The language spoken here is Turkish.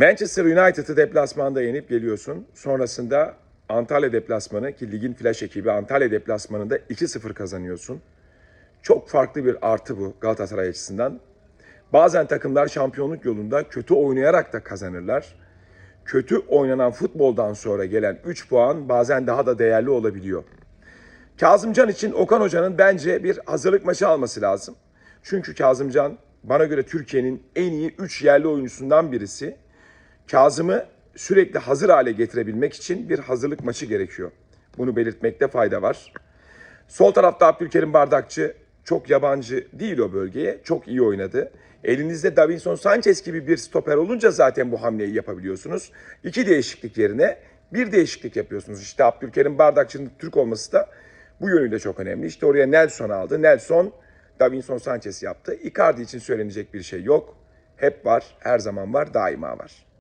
Manchester United'ı deplasmanda yenip geliyorsun. Sonrasında Antalya deplasmanı ki ligin flash ekibi Antalya deplasmanında 2-0 kazanıyorsun. Çok farklı bir artı bu Galatasaray açısından. Bazen takımlar şampiyonluk yolunda kötü oynayarak da kazanırlar. Kötü oynanan futboldan sonra gelen 3 puan bazen daha da değerli olabiliyor. Kazımcan için Okan Hoca'nın bence bir hazırlık maçı alması lazım. Çünkü Kazımcan bana göre Türkiye'nin en iyi 3 yerli oyuncusundan birisi. Kazım'ı sürekli hazır hale getirebilmek için bir hazırlık maçı gerekiyor. Bunu belirtmekte fayda var. Sol tarafta Abdülkerim Bardakçı çok yabancı değil o bölgeye. Çok iyi oynadı. Elinizde Davinson Sanchez gibi bir stoper olunca zaten bu hamleyi yapabiliyorsunuz. İki değişiklik yerine bir değişiklik yapıyorsunuz. İşte Abdülkerim Bardakçı'nın Türk olması da bu yönüyle çok önemli. İşte oraya Nelson aldı. Nelson Davinson Sanchez yaptı. Icardi için söylenecek bir şey yok. Hep var, her zaman var, daima var.